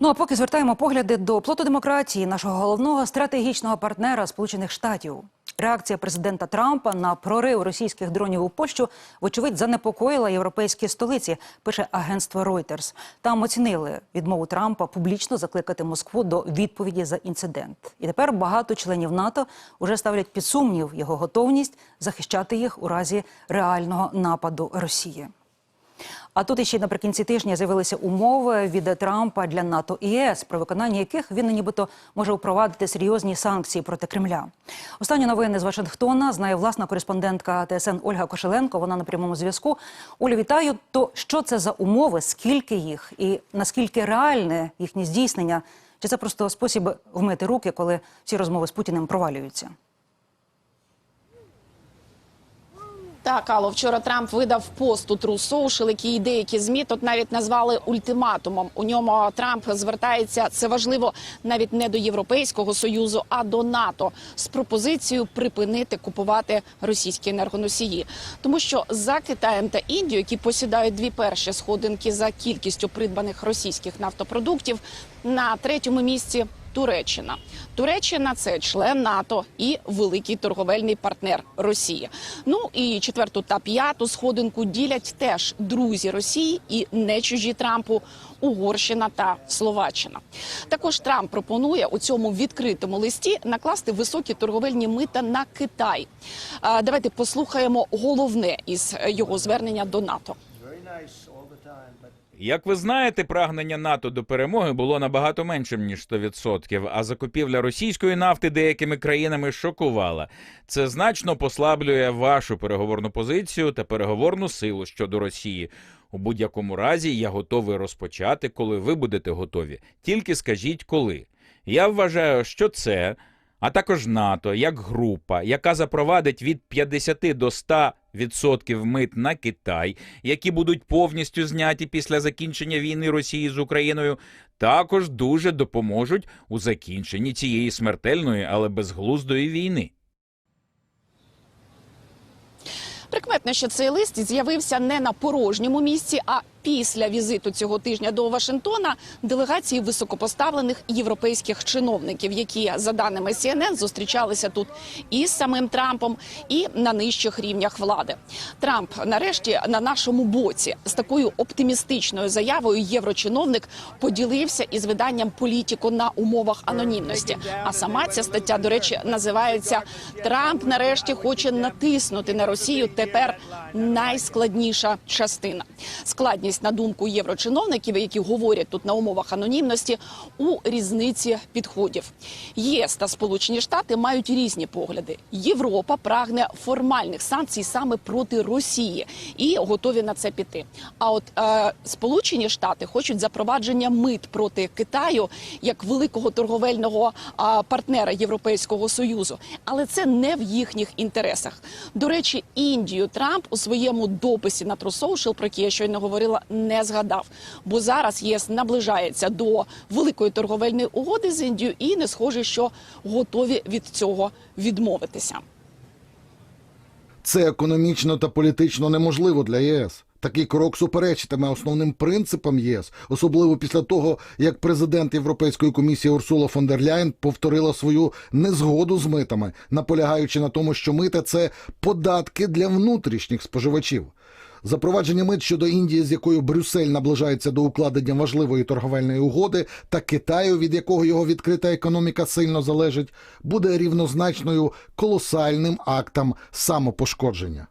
Ну а поки звертаємо погляди до плоту демократії нашого головного стратегічного партнера Сполучених Штатів. Реакція президента Трампа на прорив російських дронів у Польщу, вочевидь, занепокоїла європейські столиці. Пише агентство Reuters. Там оцінили відмову Трампа публічно закликати Москву до відповіді за інцидент. І тепер багато членів НАТО вже ставлять під сумнів його готовність захищати їх у разі реального нападу Росії. А тут іще наприкінці тижня з'явилися умови від Трампа для НАТО і ЄС, про виконання яких він нібито може впровадити серйозні санкції проти Кремля. Останні новини з Вашингтона знає власна кореспондентка ТСН Ольга Кошеленко. Вона на прямому зв'язку. Оля, вітаю. То що це за умови? Скільки їх і наскільки реальне їхнє здійснення? Чи це просто спосіб вмити руки, коли всі розмови з Путіним провалюються? Так, Алло, вчора Трамп видав пост у True Social, який деякі змі тут навіть назвали ультиматумом. У ньому Трамп звертається це важливо навіть не до Європейського союзу, а до НАТО з пропозицією припинити купувати російські енергоносії, тому що за Китаєм та Індією, які посідають дві перші сходинки за кількістю придбаних російських нафтопродуктів, на третьому місці Туреччина. Туреччина це член НАТО і великий торговельний партнер Росії. Ну і четверту та п'яту сходинку ділять теж друзі Росії і не чужі Трампу. Угорщина та Словаччина. Також Трамп пропонує у цьому відкритому листі накласти високі торговельні мита на Китай. Давайте послухаємо головне із його звернення до НАТО. Як ви знаєте, прагнення НАТО до перемоги було набагато меншим ніж 100%, а закупівля російської нафти деякими країнами шокувала. Це значно послаблює вашу переговорну позицію та переговорну силу щодо Росії. У будь-якому разі я готовий розпочати, коли ви будете готові. Тільки скажіть коли. Я вважаю, що це, а також НАТО як група, яка запровадить від 50 до 100 відсотків мит на Китай, які будуть повністю зняті після закінчення війни Росії з Україною, також дуже допоможуть у закінченні цієї смертельної, але безглуздої війни. Прикметно, що цей лист з'явився не на порожньому місці, а після візиту цього тижня до Вашингтона делегації високопоставлених європейських чиновників, які за даними CNN, зустрічалися тут і з самим Трампом, і на нижчих рівнях влади. Трамп нарешті на нашому боці з такою оптимістичною заявою єврочиновник поділився із виданням політико на умовах анонімності. А сама ця стаття, до речі, називається Трамп нарешті хоче натиснути на Росію. Тепер найскладніша частина. Складність на думку єврочиновників, які говорять тут на умовах анонімності, у різниці підходів. ЄС та Сполучені Штати мають різні погляди. Європа прагне формальних санкцій саме проти Росії і готові на це піти. А от е, Сполучені Штати хочуть запровадження мит проти Китаю як великого торговельного е, партнера Європейського союзу, але це не в їхніх інтересах. До речі, Індію Трамп у своєму дописі на Social, про який я щойно говорила, не згадав. Бо зараз ЄС наближається до великої торговельної угоди з Індією і не схоже, що готові від цього відмовитися. Це економічно та політично неможливо для ЄС. Такий крок суперечитиме основним принципам ЄС, особливо після того, як президент Європейської комісії Урсула фон дер Ляйн повторила свою незгоду з митами, наполягаючи на тому, що мита це податки для внутрішніх споживачів. Запровадження мит щодо Індії, з якою Брюссель наближається до укладення важливої торговельної угоди, та Китаю, від якого його відкрита економіка сильно залежить, буде рівнозначною колосальним актом самопошкодження.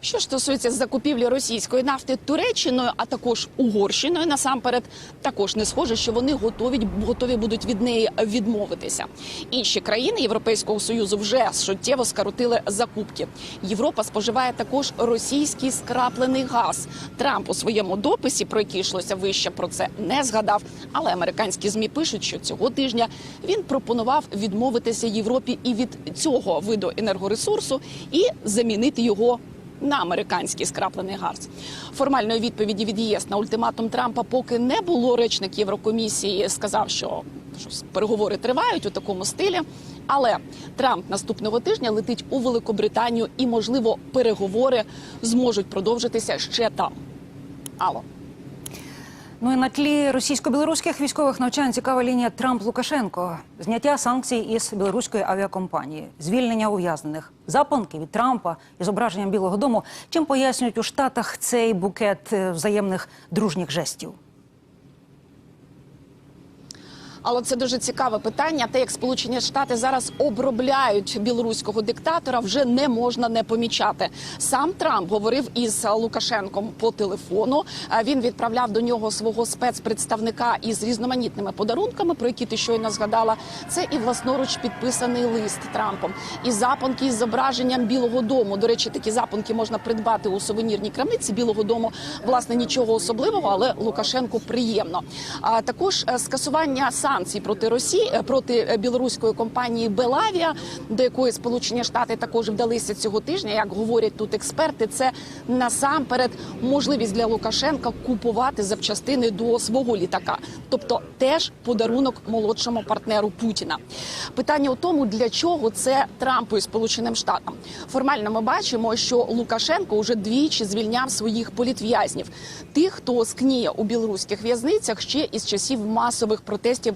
Що стосується закупівлі російської нафти Туреччиною, а також Угорщиною, насамперед також не схоже, що вони готові готові будуть від неї відмовитися. Інші країни Європейського союзу вже суттєво скоротили закупки. Європа споживає також російський скраплений газ. Трамп у своєму дописі, про який йшлося вище, про це не згадав. Але американські змі пишуть, що цього тижня він пропонував відмовитися Європі і від цього виду енергоресурсу і замінити його на американський скраплений газ. Формальної відповіді від ЄС на ультиматум Трампа поки не було. Речник Єврокомісії сказав, що, що переговори тривають у такому стилі. Але Трамп наступного тижня летить у Великобританію, і можливо переговори зможуть продовжитися ще там. Алло. Ну і на тлі російсько-білоруських військових навчань цікава лінія Трамп-Лукашенко, зняття санкцій із білоруської авіакомпанії, звільнення ув'язнених, запанки від Трампа із зображенням Білого Дому. Чим пояснюють у Штатах цей букет е, взаємних дружніх жестів? Але це дуже цікаве питання. Те, як Сполучені Штати зараз обробляють білоруського диктатора, вже не можна не помічати. Сам Трамп говорив із Лукашенком по телефону. Він відправляв до нього свого спецпредставника із різноманітними подарунками, про які ти щойно згадала. Це і власноруч підписаний лист Трампом, і запонки із зображенням Білого Дому. До речі, такі запонки можна придбати у сувенірній крамниці Білого Дому. Власне, нічого особливого, але Лукашенку приємно. А також е, скасування санкцій проти Росії е, проти е, білоруської компанії Белавія, до якої Сполучені Штати також вдалися цього тижня. Як говорять тут експерти, це насамперед можливість для Лукашенка купувати запчастини до свого літака, тобто теж подарунок молодшому партнеру Путіна. Питання у тому, для чого це Трампу і Сполученим Штатам. Формально ми бачимо, що Лукашенко вже двічі звільняв своїх політв'язнів, тих, хто скніє у білоруських в'язницях ще із часів масових протестів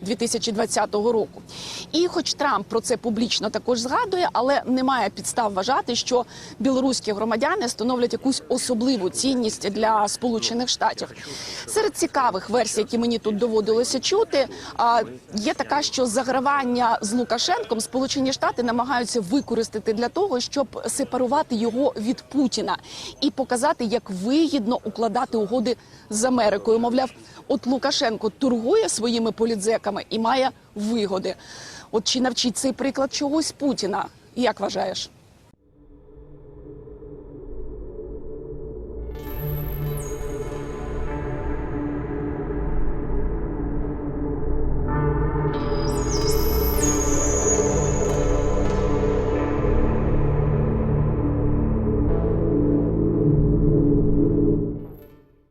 2020 року. І, хоч Трамп про це публічно також згадує, але немає підстав вважати, що білоруські громадяни становлять якусь особливу цінність для Сполучених Штатів. Серед цікавих версій, які мені тут доводилося чути, є така, що загравання з Лукашенком Сполучені Штати намагаються використати для того, щоб сепарувати його від Путіна і показати, як вигідно укладати угоди з Америкою. Мовляв, от Лукашенко торгує своїми політзеками і має вигоди. От чи навчить цей приклад чогось Путіна? Як вважаєш?